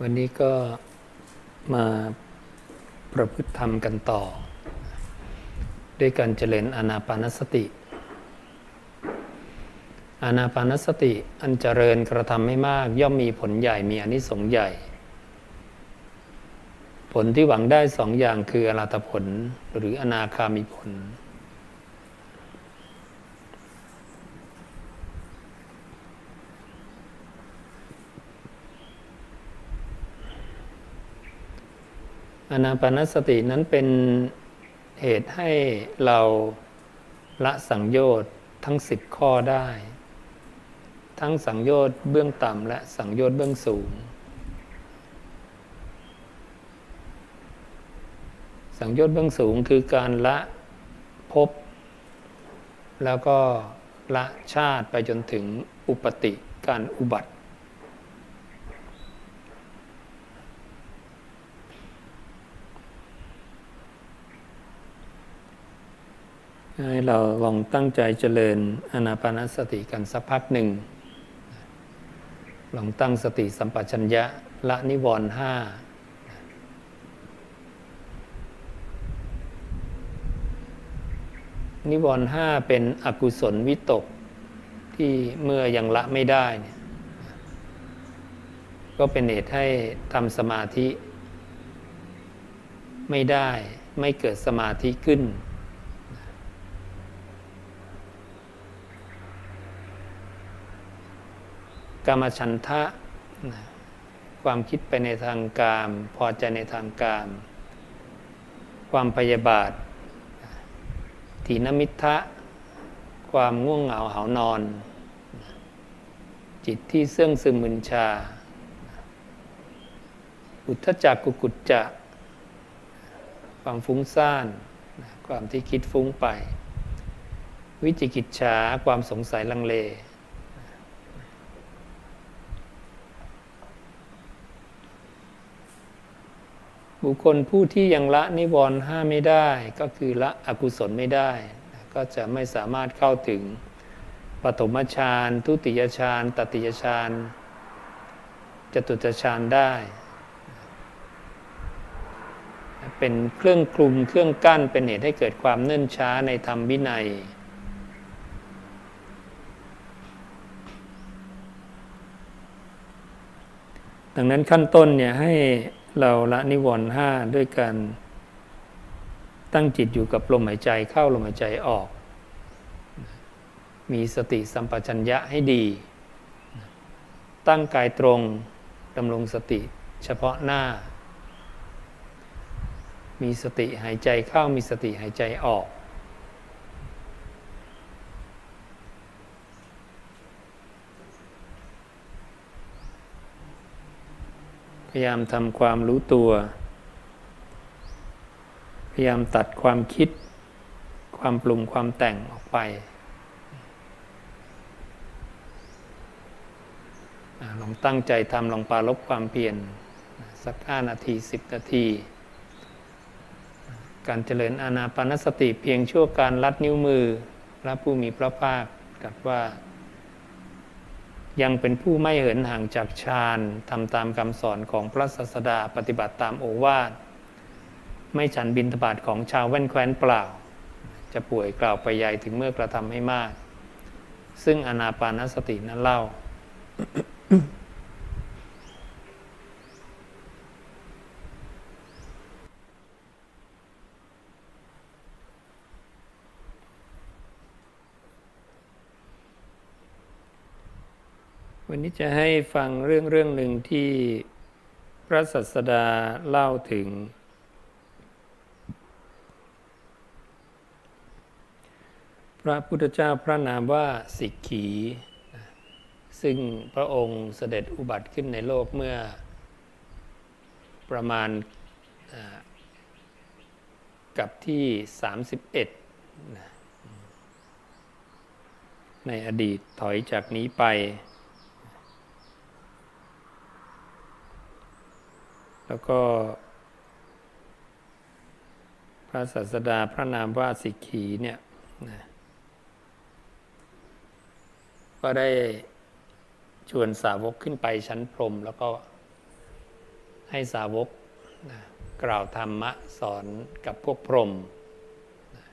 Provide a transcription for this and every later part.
วันนี้ก็มาประพฤติธรรมกันต่อ ด้วยการเจริญอานาปานสติ อานาปานสติอันเจริญกระทำไม่มาก ย่อมมีผลใหญ่มีอนิสงส์ใหญ่ ผลที่หวังได้สองอย่างคืออรหัตผลหรืออนาคามิผล อนาปานสตินั้นเป็นเหตุให้เราละสังโยชน์ทั้งสิบข้อได้ ทั้งสังโยชน์เบื้องต่ำและสังโยชน์เบื้องสูง สังโยชน์เบื้องสูงคือการละภพแล้วก็ละชาติไปจนถึงอุปติการอุบัติ ให้เราลองตั้งใจเจริญอนาปานสติกันสักพักหนึ่ง ลองตั้งสติสัมปชัญญะละนิวรณ์ห้านิวรณ์ห้าเป็นอกุศลวิตกที่เมื่อยังละไม่ได้เนี่ยก็เป็นเหตุให้ทำสมาธิ ไม่ได้ไม่เกิดสมาธิขึ้น กามฉันทะนะความคิดไปในทางกาม พอใจในทางกาม ความพยาบาทถีนมิทะ ความง่วงเหงาหานอน จิตที่เสื่องซึมมึนชา อุทธจักกุกุจจะ ความฟุ้งซ่าน ความที่คิดฟุ้งไป วิจิกิจฉา ความสงสัยลังเล บุคคลผู้ที่ยังละนิวรณ์ห้าไม่ได้ ก็คือละอกุศลไม่ได้ ก็จะไม่สามารถเข้าถึงปฐมฌานทุติยฌานตติยฌานจตุตฌานได้ เป็นเครื่องคลุมเครื่องกั้นเป็นเหตุให้เกิดความเนื่นช้าในธรรมวินัยดังนั้นขั้นต้นเนี่ยให้ เราละนิวรณ์ห้าด้วยการตั้งจิตอยู่กับลมหายใจเข้าลมหายใจออก มีสติสัมปชัญญะให้ดี ตั้งกายตรงดำรงสติเฉพาะหน้า มีสติหายใจเข้ามีสติหายใจออก พยายามทำความรู้ตัว พยายามตัดความคิด ความปรุงความแต่งออกไป ลองตั้งใจทำลองปาลบความเพียรสักห้านาทีสิบนาที การเจริญอานาปานสติเพียงชั่วการลัดนิ้วมือ พระผู้มีพระภาคตรัสว่า ยังเป็นผู้ไม่เหินห่างจากฌานทำตามคำสอนของพระศาสดาปฏิบัติตามโอวาทไม่ฉันบินทบาทของชาวแว่นแคว้นเปล่า จะป่วยกล่าวไปใหญ่ถึงเมื่อกระทำให้มาก ซึ่งอนาปานสตินั้นเล่า วันนี้จะให้ฟังเรื่องเรื่องหนึ่งที่พระสัสดาเล่าถึง พระพุทธเจ้าพระนามว่าสิกขี ซึ่งพระองค์เสด็จอุบัติขึ้นในโลกเมื่อประมาณกับที่ 31 ในอดีตถอยจากนี้ไป แล้วก็ พระศาสดาพระนามว่าสิกขีเนี่ยนะก็ได้ชวนสาวกขึ้นไปชั้นพรม แล้วก็ให้สาวกนะกล่าวธรรมะสอนกับพวกพรมนะ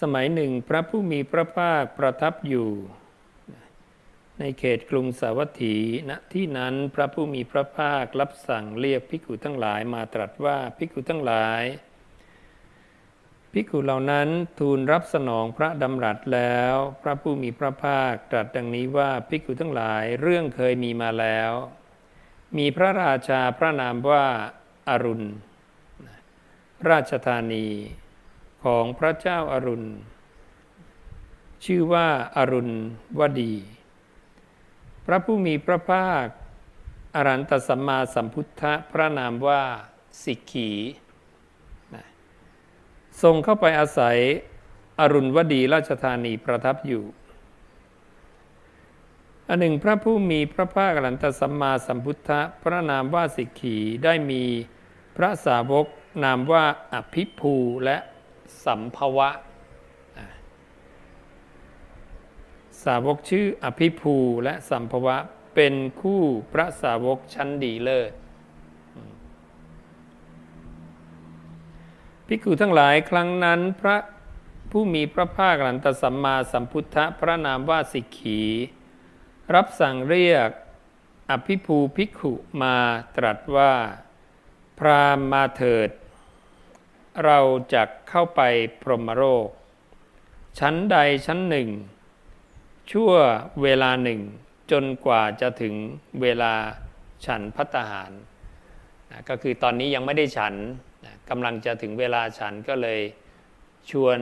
สมัยหนึ่งพระผู้มีพระภาคประทับอยู่ ในเขตกรุงสาวัตถีณที่นั้นพระผู้มีพระภาครับสั่งเรียกภิกษุทั้งหลายมาตรัสว่าภิกษุทั้งหลายภิกษุเหล่านั้นทูลรับสนองพระดำรัสแล้ว พระผู้มีพระภาคตรัสดังนี้ว่าภิกษุทั้งหลายเรื่องเคยมีมาแล้ว มีพระราชาพระนามว่าอารุณ ราชธานีของพระเจ้าอารุณ ชื่อว่าอารุณวดี พระผู้มีพระภาค อรันตสัมมาสัมพุทธะพระนามว่าสิกขีทรงเข้าไปอาศัยอรุณวดีราชธานีประทับอยู่ อันหนึ่งพระผู้มีพระภาคอรันตสัมมาสัมพุทธะพระนามว่าสิกขีได้มีพระสาวกนามว่าอภิภูและสัมภวะ สาวกชื่ออภิภูและสัมภวะเป็นคู่พระสาวกชั้นดีเลิศภิกษุทั้งหลายครั้งนั้นพระผู้มีพระภาคอรันตสัมมาสัมพุทธะพระนามว่าสิกขี รับสั่งเรียกอภิภูภิกขุมาตรัสว่า พรามมาเถิด เราจะเข้าไปพรหมโลกชั้นใดชั้นหนึ่ง ชั่วเวลาหนึ่ง จนกว่าจะถึงเวลาฉันพัตหารนะก็คือตอนนี้ยังไม่ได้ฉันนะกำลังจะถึงเวลาฉันก็เลยชวน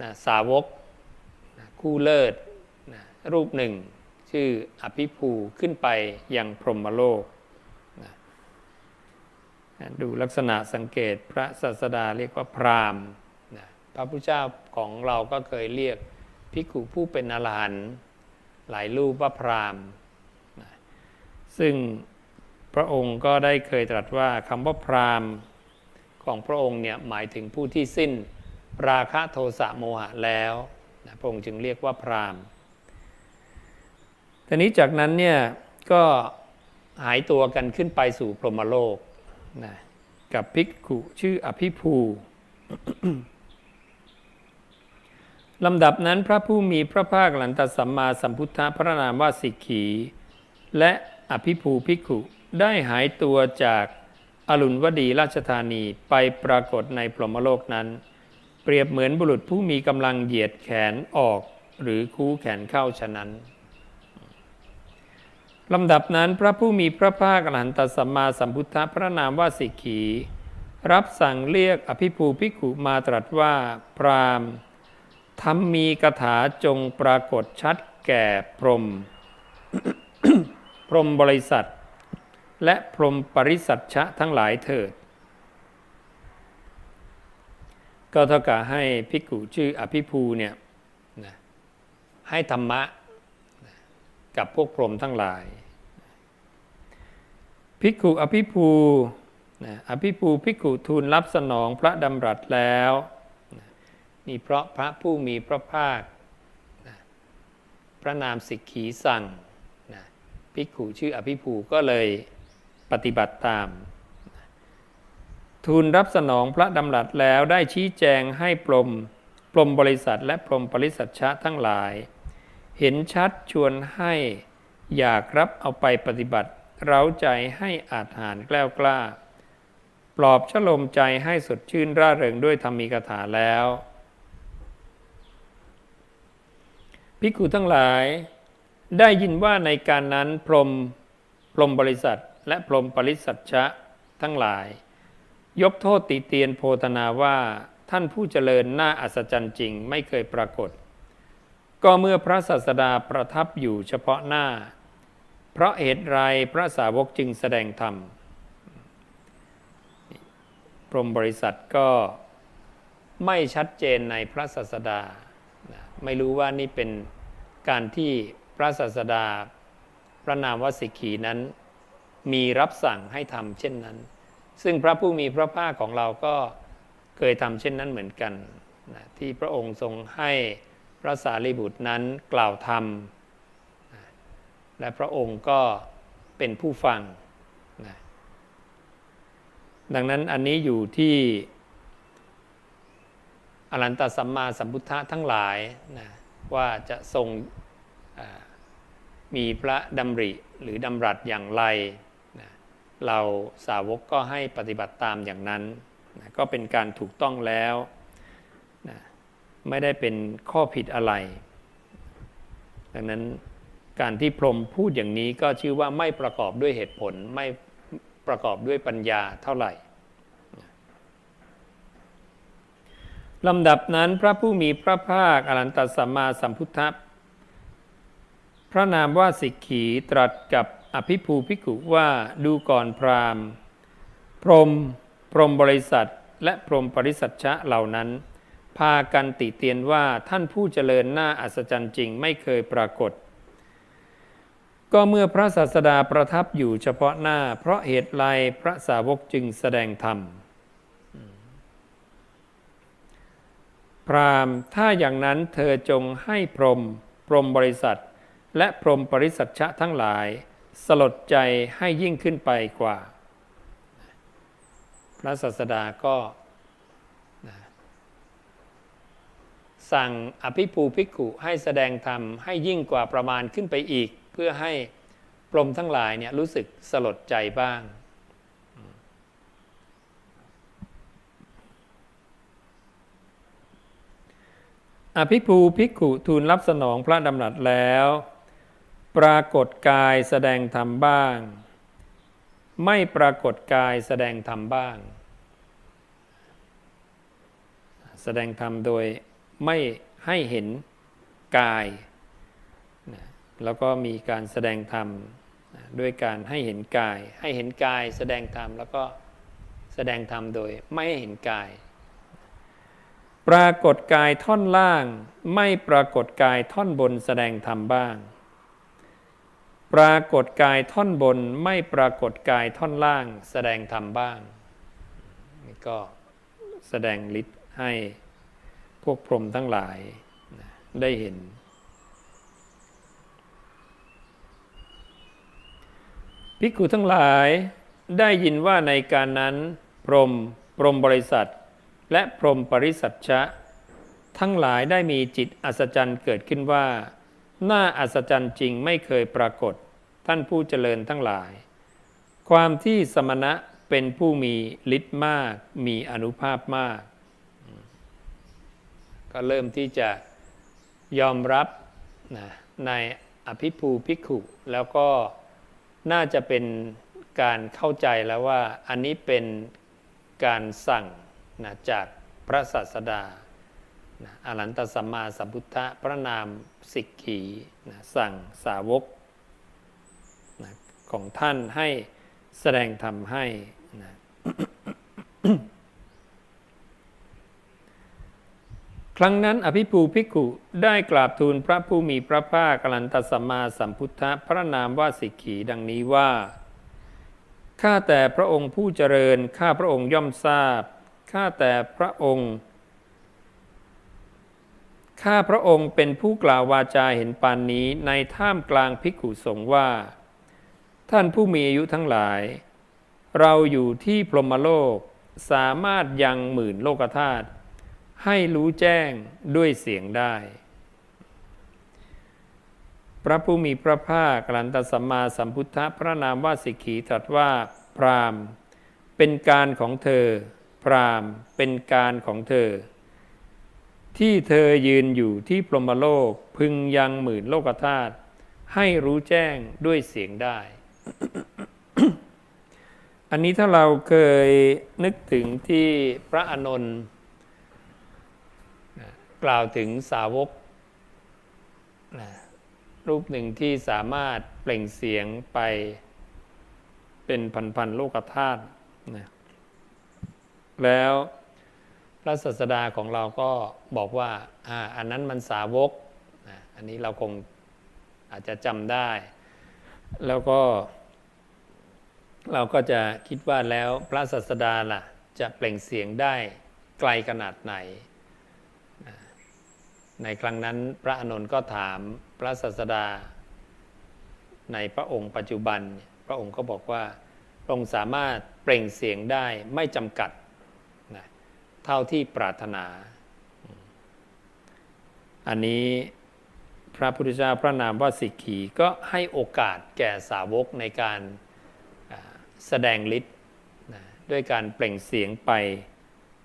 นะสาวกนะคู่เลิศนะรูปหนึ่ง ชื่ออภิภูขึ้นไปยังพรหมโลกนะนะดูลักษณะสังเกตพระศาสดาเรียกว่าพราหมณ์นะพระพุทธเจ้าของเราก็เคยเรียก ภิกขุผู้เป็นอรหันต์หลายรูปว่าพรามซึ่งพระองค์ก็ได้เคยตรัสว่าคำว่าพรามของพระองค์เนี่ยหมายถึงผู้ที่สิ้นราคะโทสะโมหะแล้วนะพระองค์จึงเรียกว่าพรามทีนี้จากนั้นเนี่ยก็หายตัวกันขึ้นไปสู่พรหมโลกนะกับภิกขุชื่ออภิภู ลำดับนั้นพระผู้มีพระภาคหลันตสัมมาสัมพุทธะพระนามว่าสิกขี และอภิภูภิกขุได้หายตัวจากอรุณวดีราชธานีไปปรากฏในพรหมโลกนั้น เปรียบเหมือนบุรุษผู้มีกำลังเหยียดแขนออกหรือคูแขนเข้าฉะนั้นลำดับนั้นพระผู้มีพระภาคอรหันตสัมมาสัมพุทธะพระนามว่าสิกขี รับสั่งเรียกอภิภูภิกขุมาตรัสว่า พรามณ์ ทำมีกถาจงปรากฏชัดแก่พรหมพรหมบริษัท และพรหมปริสัทชะทั้งหลายเถิด ก็เท่ากับให้ภิกุชื่ออภิภูเนี่ยให้ธรรมะกับพวกพรหมทั้งหลาย ภิกขุอภิภูนะอภิภูภิกขุทูลรับสนองพระดำรัสแล้ว นี่เพราะพระผู้มีพระภาคนะพระนามสิกขีสั่งนะภิกขุชื่ออภิภูก็เลยปฏิบัติตามนะทูลรับสนองพระดำรัสแล้วได้ชี้แจงให้ปรมปรมบริษัทและปรมปริสัทชะทั้งหลาย เห็นชัดชวนให้อยากรับเอาไปปฏิบัติ เร้าใจให้อาจหารแกล้วกล้า ปลอบชโลมใจให้สดชื่นร่าเริงด้วยธรรมีกถาแล้ว ภิกขุทั้งหลาย ได้ยินว่าในการนั้นพรหมพรหมบริษัท และพรหมปริสัทชะทั้งหลาย ยกโทษติเตียนโพธนาว่าท่านผู้เจริญน่าอัศจรรย์จริงไม่เคยปรากฏ ก็เมื่อพระศาสดาประทับอยู่เฉพาะหน้า เพราะเหตุไรพระสาวกจึงแสดงธรรมพรหมบริษัทก็ไม่ชัดเจนในพระศาสดา ไม่รู้ว่านี่เป็นการที่พระศาสดา พระนามวสิกขีนั้น มีรับสั่งให้ทำเช่นนั้น ซึ่งพระผู้มีพระภาคของเราก็เคยทำเช่นนั้นเหมือนกันนะที่พระองค์ทรงให้พระสารีบุตรนั้นกล่าวธรรมนะและพระองค์ก็เป็นผู้ฟังนะดังนั้นอันนี้อยู่ที่ อรันตสัมมาสัมพุทธะทั้งหลายนะว่าจะทรงมีพระดำริหรือดำรัสอย่างไรนะเราสาวกก็ให้ปฏิบัติตามอย่างนั้นนะก็เป็นการถูกต้องแล้วนะไม่ได้เป็นข้อผิดอะไร ดังนั้นการที่พรมพูดอย่างนี้ก็ชื่อว่าไม่ประกอบด้วยเหตุผลไม่ประกอบด้วยปัญญาเท่าไหร่ ลำดับนั้นพระผู้มีพระภาคอรันตสัมมาสัมพุทธพระนามว่าสิกขีตรัสกับอภิภูพิกุว่าดูก่อนพรามพรมพรมบริษัทและพรมปริสัชชะเหล่านั้น พากันติเตียนว่าท่านผู้เจริญหน้าอัศจรรย์จริงไม่เคยปรากฏ ก็เมื่อพระศาสดาประทับอยู่เฉพาะหน้า เพราะเหตุไรพระสาวกจึงแสดงธรรม พราหมณ์ถ้าอย่างนั้นเธอจงให้พรม พรหมบริษัท และพรหมปริสัชชะทั้งหลาย สลดใจให้ยิ่งขึ้นไปกว่า พระศาสดาก็ สั่งอภิปูภิกขุให้แสดงธรรมให้ยิ่งกว่าประมาณขึ้นไปอีก เพื่อให้พรหมทั้งหลายเนี่ยรู้สึกสลดใจบ้าง อภิภูภิกขุทูลรับสนองพระดำรัสแล้ว ปรากฏกายแสดงธรรมบ้าง ไม่ปรากฏกายแสดงธรรมบ้าง แสดงธรรมโดยไม่ให้เห็นกาย แล้วก็มีการแสดงธรรมด้วยการให้เห็นกาย ให้เห็นกายแสดงธรรมแล้วก็แสดงธรรมโดยไม่ให้เห็นกาย ปรากฏกายท่อนล่าง ไม่ปรากฏกายท่อนบนแสดงธรรมบ้าง ปรากฏกายท่อนบนไม่ปรากฏกายท่อนล่าง แสดงธรรมบ้างนี่ก็แสดงฤทธิ์ให้พวกพรหมทั้งหลายได้เห็น ภิกขุทั้งหลายได้ยินว่าในการนั้น พรหมพรหมบริษัท และพรมปริสัชชะ ทั้งหลายได้มีจิตอัศจรรย์เกิดขึ้นว่าหน้าอัศจรรย์จริงไม่เคยปรากฏ ท่านผู้เจริญทั้งหลาย ความที่สมณะเป็นผู้มีฤทธิ์มาก มีอนุภาพมาก ก็เริ่มที่จะยอมรับนะในอภิภูภิกขุแล้วก็น่าจะเป็นการเข้าใจแล้วว่าอันนี้เป็นการสั่ง นะจากพระศาสดานะอรันตสัมมาสัมพุทธะพระนามสิกขีนะสั่งสาวกนะของท่านให้แสดงธรรมให้นะครั้งนั้นอภิภูภิกขุได้กราบทูลพระผู้มีพระภาคอรันตสัมมาสัมพุทธะพระนามว่าสิกขีดังนี้ว่า ข้าแต่พระองค์ผู้เจริญ ข้าพระองค์ย่อมทราบ ข้าแต่พระองค์ ข้าพระองค์เป็นผู้กล่าววาจาเห็นปานนี้ในท่ามกลางภิกขุสงฆ์ว่า ท่านผู้มีอายุทั้งหลาย เราอยู่ที่พรหมโลกสามารถยังหมื่นโลกธาตุให้รู้แจ้งด้วยเสียงได้ พระผู้มีพระภาคกลันตสัมมาสัมพุทธพระนามว่าสิกขีตรัสว่าพรามเป็นการของเธอ พรามเป็นการของเธอ ที่เธอยืนอยู่ที่พรหมโลกพึงยังหมื่นโลกธาตุให้รู้แจ้งด้วยเสียงได้ อันนี้ถ้าเราเคยนึกถึงที่พระอนนท์กล่าวถึงสาวกรูปหนึ่งที่สามารถเปล่งเสียงไปเป็นพันๆโลกธาตุนะ แล้วพระศาสดาของเราก็บอกว่าอ่าอันนั้นมันสาวกอันนี้เราคงอาจจะจำได้ แล้วก็ เราก็จะคิดว่าแล้วพระศาสดาล่ะ จะเปล่งเสียงได้ไกลขนาดไหน ในครั้งนั้นพระอนุนก็ถามพระศาสดา ในพระองค์ปัจจุบัน พระองค์ก็บอกว่าพระองค์สามารถเปล่งเสียงได้ไม่จำกัด เท่าที่ปรารถนา อันนี้พระพุทธเจ้าพระนามว่าสิกขีก็ให้โอกาสแก่สาวกในการแสดงฤทธิ์ด้วยการเปล่งเสียงไป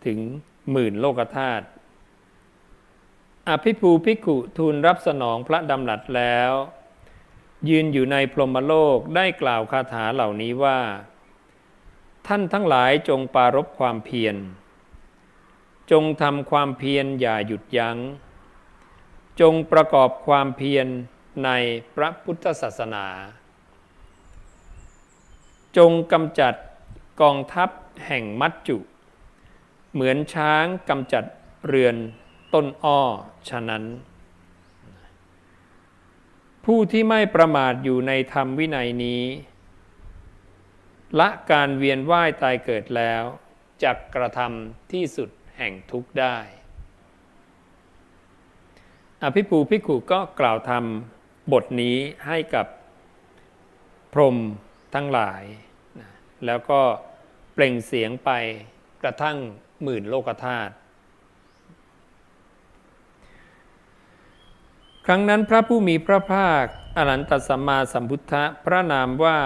ถึงหมื่นโลกธาตุอภิภูภิกขุทูลรับสนองพระดำรัสแล้ว ยืนอยู่ในพรหมโลกได้กล่าวคาถาเหล่านี้ว่า ท่านทั้งหลายจงปารบความเพียร จงทำความเพียรอย่าหยุดยัง้ง จงประกอบความเพียรในพระพุทธศาสนา จงกำจัดกองทัพแห่งมัจจุ เหมือนช้างกำจัดเรือนต้นอ้อฉะนั้น ผู้ที่ไม่ประมาทอยู่ในธรรมวินัยนี้ ละการเวียนว่ายตายเกิดแล้วจักกระทำที่สุด แห่งทุกข์ได้ อภิปูพิกุก็กล่าวทำบทนี้ให้กับพรมทั้งหลาย แล้วก็เปล่งเสียงไปกระทั่งหมื่นโลกธาตุครั้งนั้นพระผู้มีพระภาคอรันตสัมมาสัมพุทธะพระนามว่า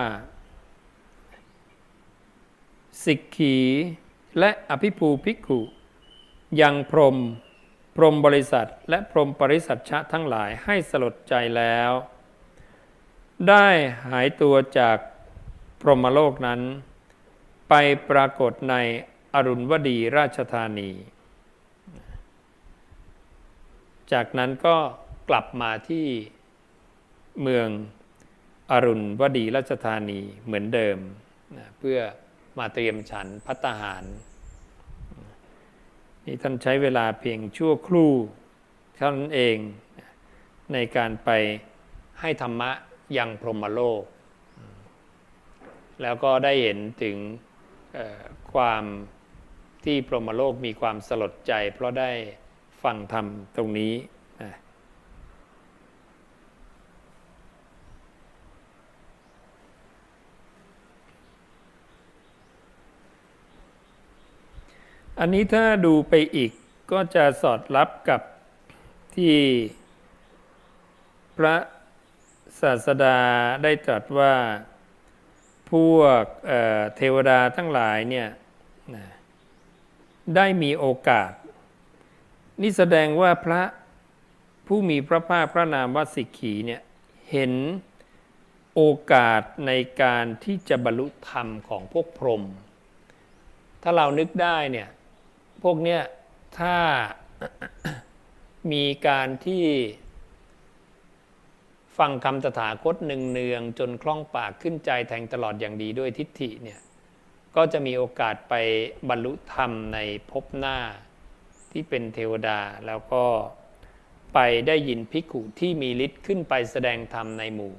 สิกขี และอภิภูภิกขุ ยังพรมพรหมบริษัทและพรหมปริสัทชะทั้งหลายให้สลดใจแล้ว ได้หายตัวจากพรหมโลกนั้น ไปปรากฏในอรุณวดีราชธานี จากนั้นก็กลับมาที่เมืองอรุณวดีราชธานีเหมือนเดิม เพื่อมาเตรียมฉันพัตหาร นี่ท่านใช้เวลาเพียงชั่วครู่เท่านั้นเองในการไปให้ธรรมะยังพรหมโลก แล้วก็ได้เห็นถึงความที่พรหมโลกมีความสลดใจ เพราะได้ฟังธรรมตรงนี้นะ อันนี้ถ้าดูไปอีกก็จะสอดรับกับที่พระศาสดาได้ตรัสว่าพวกเเทวดาทั้งหลายเนี่ยได้มีโอกาส นี่แสดงว่าพระผู้มีพระภาคพระนามวสิกขีเนี่ยเห็นโอกาสในการที่จะบรรลุธรรมของพวกพรหมถ้าเรานึกได้เนี่ย พวกเนี้ยถ้ามีการที่ฟังคำตถาคตหนึ่งเนืองจนคล่องปากขึ้นใจแทงตลอดอย่างดีด้วยทิฏฐิเนี่ยก็จะมีโอกาสไปบรรลุธรรมในภพหน้าที่เป็นเทวดาแล้วก็ไปได้ยินภิกขุที่มีฤทธิ์ขึ้นไปแสดงธรรมในหมู่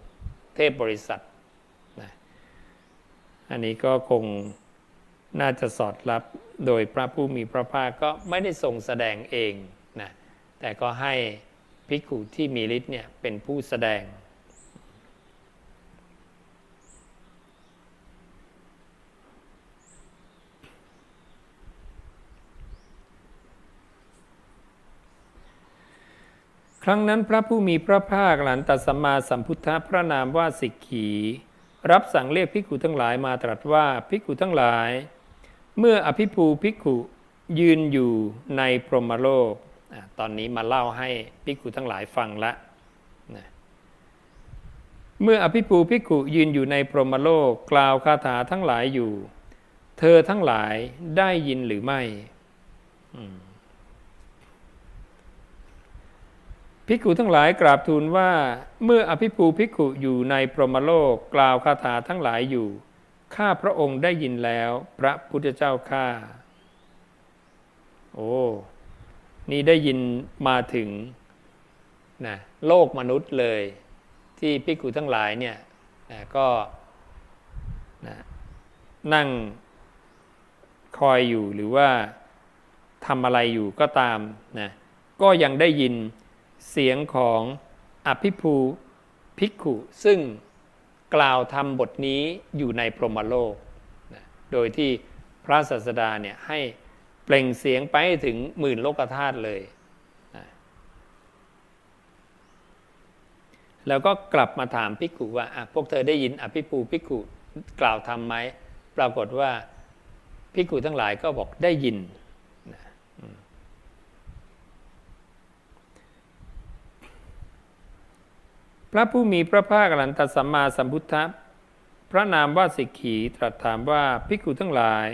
เทพบริษัทนะอันนี้ก็คง น่าจะสอดรับโดยพระผู้มีพระภาคก็ไม่ได้ทรงแสดงเองนะแต่ก็ให้ภิกขุที่มีฤทธิ์เนี่ยเป็นผู้แสดง ครั้งนั้นพระผู้มีพระภาคหลันตสัมมาสัมพุทธะพระนามว่าสิกขี รับสั่งเรียกภิกขุทั้งหลายมาตรัสว่าภิกขุทั้งหลาย เมื่ออภิภูภิกขุยืนอยู่ในพรหมโลก ตอนนี้มาเล่าให้ภิกขุทั้งหลายฟังละนะเมื่ออภิภูภิกขุยืนอยู่ในพรหมโลก กล่าวคาถาทั้งหลายอยู่ เธอทั้งหลายได้ยินหรือไม่ภิกขุทั้งหลายกราบทูลว่า เมื่ออภิภูภิกขุอยู่ในพรหมโลก กล่าวคาถาทั้งหลายอยู่ ข้าพระองค์ได้ยินแล้ว พระพุทธเจ้าข้าโอ้นี่ได้ยินมาถึงนะโลกมนุษย์เลย ที่ภิกุทั้งหลายเนี่ยนะก็นะนั่งคอยอยู่หรือว่าทำอะไรอยู่ก็ตามนะก็ยังได้ยินเสียงของอภิภูภิกขุ ซึ่ง กล่าวทำบทนี้อยู่ในพรหมโลกนะโดยที่พระศาสดาเนี่ยให้เปล่งเสียงไปถึงหมื่นโลกธาตุเลยนะแล้วก็กลับมาถามพิกุว่าอะพวกเธอได้ยินอภิปูพิกุกล่าวทำไหม ปรากฏว่าพิกุทั้งหลายก็บอกได้ยินนะอืมพ ระผู้มีพระภาคอรหันตสัมมาสัมพุทธะพระนามว่าสิกขีตรัสถามว่าภิกขุทั้งหลาย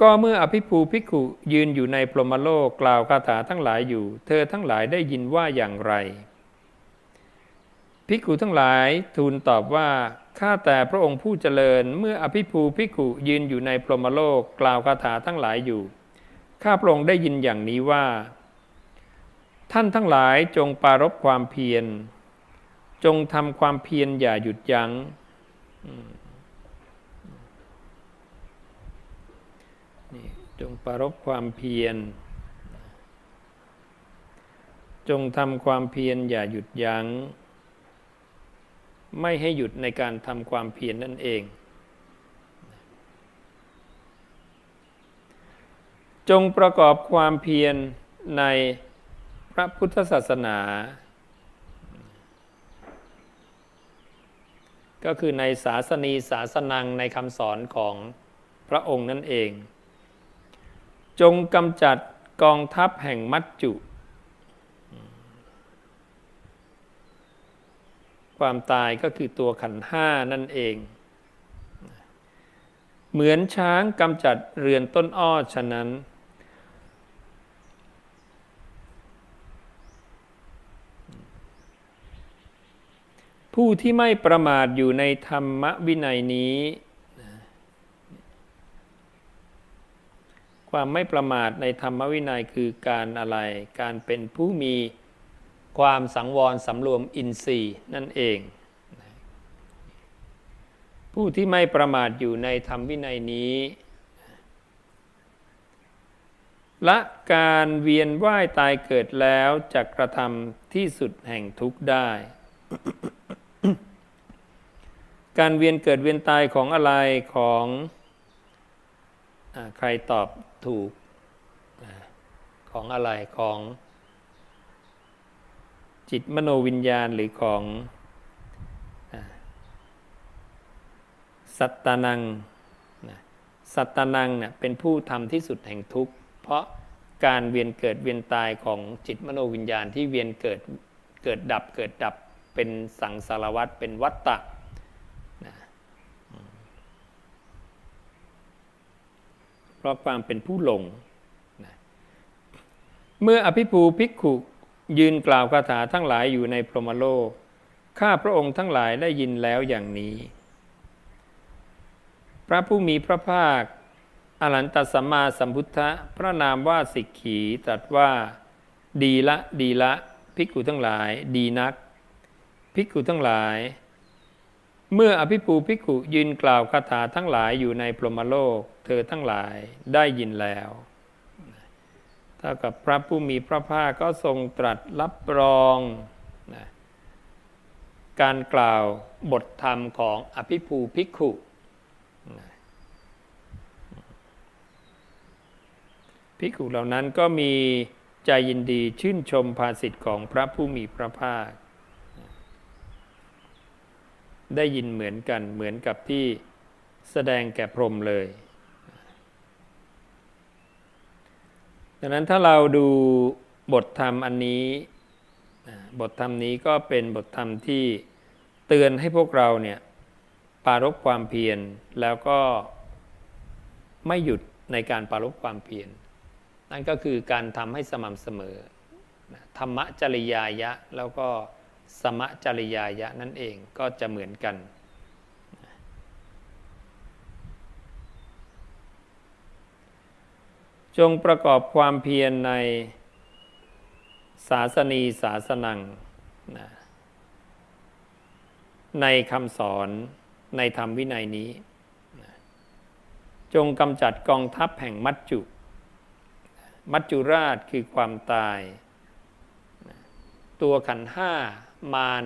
ก็เมื่ออภิภูภิกขุยืนอยู่ในพรหมโลกกล่าวคาถาทั้งหลายอยู่ เธอทั้งหลายได้ยินว่าอย่างไร ภิกขุทั้งหลายทูลตอบว่าข้าแต่พระองค์ผู้เจริญเมื่ออภิภูภิกขุยืนอยู่ในพรหมโลกกล่าวคาถาทั้งหลายอยู่ ข้าพระองค์ได้ยินอย่างนี้ว่า ท่านทั้งหลายจงปรารบความเพียร จงทำความเพียรอย่าหยุดยัง้งนี่จงปรารบความเพียร จงทำความเพียรอย่าหยุดยัง้ง ไม่ให้หยุดในการทำความเพียรนนั่นเอง จงประกอบความเพียรใน ระพุทธศาสนา ก็คือในศาสนีศาสนังในคำสอนของพระองค์นั่นเอง จงกำจัดกองทัพแห่งมัจจุ ความตายก็คือตัวขันห้านั่นเอง เหมือนช้างกำจัดเรือนต้นอ้อฉะนั้น ผู้ที่ไม่ประมาทอยู่ในธรรมวินัยนี้ ความไม่ประมาทในธรรมวินัยคือการอะไร การเป็นผู้มีความสังวรสำรวมอินทรีย์นั่นเอง ผู้ที่ไม่ประมาทอยู่ในธรรมวินัยนี้ละการเวียนว่ายตายเกิดแล้วจะกระทำที่สุดแห่งทุกข์ได้ การเวียนเกิดเวียนตายของอะไรของอใครตอบถูกอของอะไรของจิตมโนวิญญาณหรือของอสัตตานังสัตตานังเนี่ยเป็นผู้ทำที่สุดแห่งทุกข์ เพราะการเวียนเกิดเวียนตายของจิตมโนวิญญาณที่เวียนเกิดเกิดดับเกิดดับเป็นสังสารวัฏเป็นวัฏฏะนะอืม เพราะความเป็นผู้หลงนะเมื่ออภิภูภิกขุยืนกล่าวคาถาทั้งหลายอยู่ในพรหมโลก ข้าพระองค์ทั้งหลายได้ยินแล้วอย่างนี้ พระผู้มีพระภาค อรหันตสัมมาสัมพุทธะพระนามว่าสิกขีตรัสว่า ดีละดีละภิกขุทั้งหลาย ดีนักภิกขุทั้งหลาย เมื่ออภิปูภิกขุยืนกล่าวคาถาทั้งหลายอยู่ในพรหมโลก เธอทั้งหลายได้ยินแล้วเท่ากับพระผู้มีพระภาคก็ทรงตรัสรับรองนะการกล่าวบทธรรมของอภิภูภิกขุนะภิกขุเหล่านั้นก็มีใจยินดีชื่นชมภาสิทธิ์ของพระผู้มีพระภาค ได้ยินเหมือนกันเหมือนกับที่แสดงแก่พรมเลย ดังนั้นถ้าเราดูบทธรรมอันนี้ บทธรรมนี้ก็เป็นบทธรรมที่เตือนให้พวกเราเนี่ยปารบความเพียรแล้วก็ไม่หยุดในการปารบความเพียรนั่นก็คือการทำให้สม่ำเสมอธรรมจริยายะแล้วก็ สมจริยายะนั่นเองก็จะเหมือนกัน จงประกอบความเพียรในศาสนีศาสนังนะในคำสอนในธรรมวินัยนี้นะจงกำจัดกองทัพแห่งมัจจุ มัจจุราชคือความตายนะตัวขันห้า มาร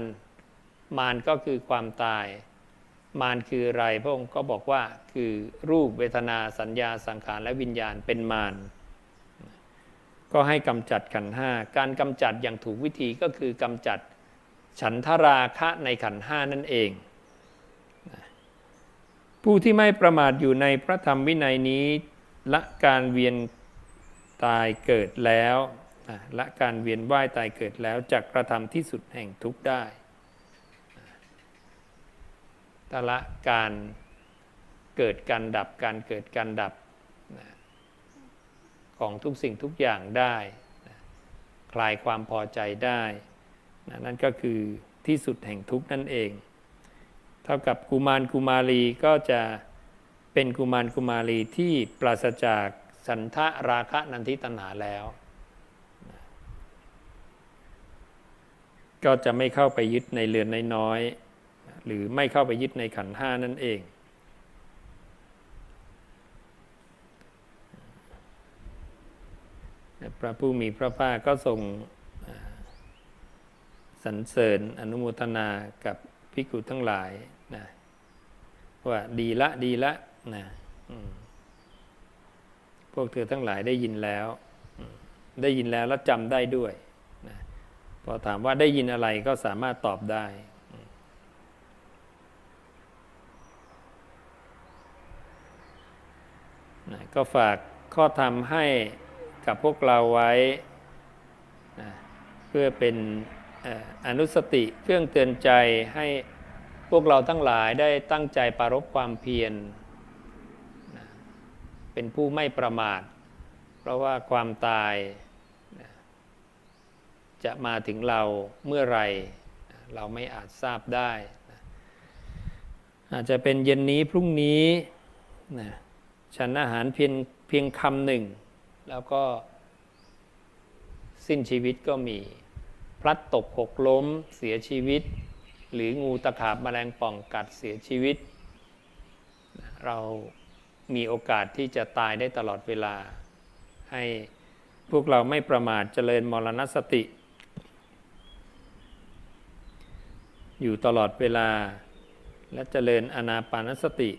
มารก็คือความตาย มารคืออะไรพระองค์ก็บอกว่าคือรูปเวทนาสัญญาสังขารและวิญญาณเป็นมารก็ให้กำจัดขันห้าการกำจัดอย่างถูกวิธีก็คือกำจัดฉันทราคะในขันห้านั่นเอง ผู้ที่ไม่ประมาทอยู่ในพระธรรมวินัยนี้ละการเวียนตายเกิดแล้ว ละการเวียนว่ายตายเกิดแล้วจะกระทำที่สุดแห่งทุกข์ได้ตละการเกิดการดับการเกิดการดับของทุกสิ่งทุกอย่างได้คลายความพอใจได้นั่นก็คือที่สุดแห่งทุกข์นั่นเอง เท่ากับกุมารกุมารีก็จะเป็นกุมารกุมารีที่ปราศจากสันทะราคะนันทิตนาแล้ว ก็จะไม่เข้าไปยึดในเรือนน้อยๆหรือไม่เข้าไปยึดในขันห้านั่นเอง พระผู้มีพระภาคก็ทรงสรรเสริญอนุโมทนากับภิกขุทั้งหลายนะว่าดีละดีละนะพวกเธอทั้งหลายได้ยินแล้ว ได้ยินแล้วแล้วจำได้ด้วย พอถามว่าได้ยินอะไรก็สามารถตอบได้ ก็ฝากข้อธรรมให้กับพวกเราไว้นะเพื่อเป็นอนุสติเครื่องเตือนใจให้พวกเราทั้งหลายได้ตั้งใจปรารบความเพียรเป็นผู้ไม่ประมาท เพราะว่าความตาย จะมาถึงเราเมื่อไรเราไม่อาจทราบได้ อาจจะเป็นเย็นนี้พรุ่งนี้ฉันอาหารเพียงเพียงคำหนึ่ง แล้วก็สิ้นชีวิตก็มี พลัดตกหกล้มเสียชีวิต หรืองูตะขาบแมลงป่องกัดเสียชีวิต เรามีโอกาสที่จะตายได้ตลอดเวลา ให้พวกเราไม่ประมาทเจริญมรณสติ อยู่ตลอดเวลา และเจริญอนาปานสติ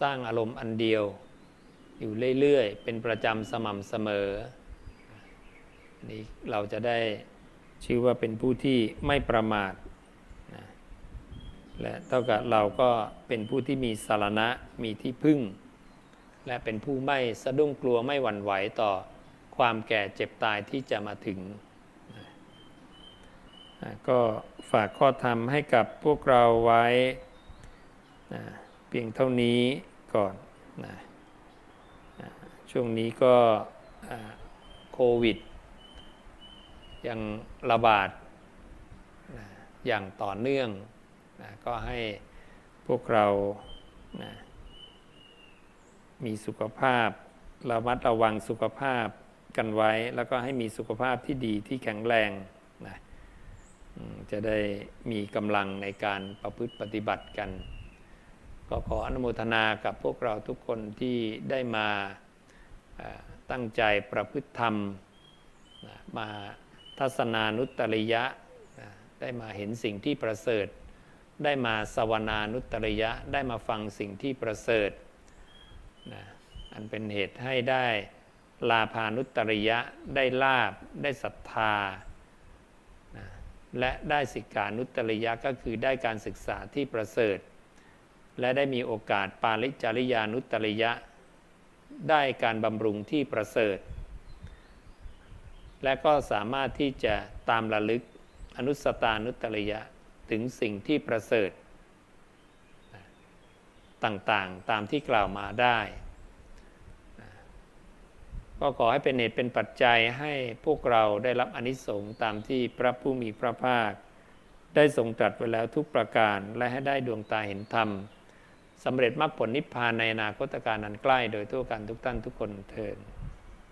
สร้างอารมณ์อันเดียว อยู่เรื่อยๆ เป็นประจำสม่ำเสมอนี่เราจะได้ชื่อว่าเป็นผู้ที่ไม่ประมาทนะและเท่ากับเราก็เป็นผู้ที่มีสารณะมีที่พึ่ง และเป็นผู้ไม่สะดุ้งกลัวไม่หวั่นไหวต่อความแก่เจ็บตายที่จะมาถึง ก็ฝากข้อธรรมให้กับพวกเราไว้นะเพียงเท่านี้ก่อนนะช่วงนี้ก็โควิด ยังระบาดนะอย่างต่อเนื่องนะก็ให้พวกเรานะมีสุขภาพระมัดระวังสุขภาพกันไว้ แล้วก็ให้มีสุขภาพที่ดีที่แข็งแรง จะได้มีกำลังในการประพฤติปฏิบัติกัน ก็ขออนุโมทนากับพวกเราทุกคนที่ได้มาตั้งใจประพฤติธรรม มาทัศนานุตริยะ ได้มาเห็นสิ่งที่ประเสริฐ ได้มาสวนานุตริยะ ได้มาฟังสิ่งที่ประเสริฐนะอันเป็นเหตุให้ได้ลาภานุตริยะ ได้ลาบ ได้ศรัทธา และได้สิกขานุตตริยะก็คือได้การศึกษาที่ประเสริฐ และได้มีโอกาสปาลิจาริยานุตตริยะ ได้การบำรุงที่ประเสริฐ และก็สามารถที่จะตามระลึกอนุสตานุตริยะถึงสิ่งที่ประเสริฐ ต่างๆตามที่กล่าวมาได้ ก็ขอให้เป็นเหตุเป็นปัจจัยให้พวกเราได้รับอนิสงส์ตามที่พระผู้มีพระภาค ได้ทรงตรัสไว้แล้วทุกประการและให้ได้ดวงตาเห็นธรรมสำเร็จมรรคผลนิพพานในอนาคตการนันใกล้โดยทั่วกันทุกท่านทุกคนเทิน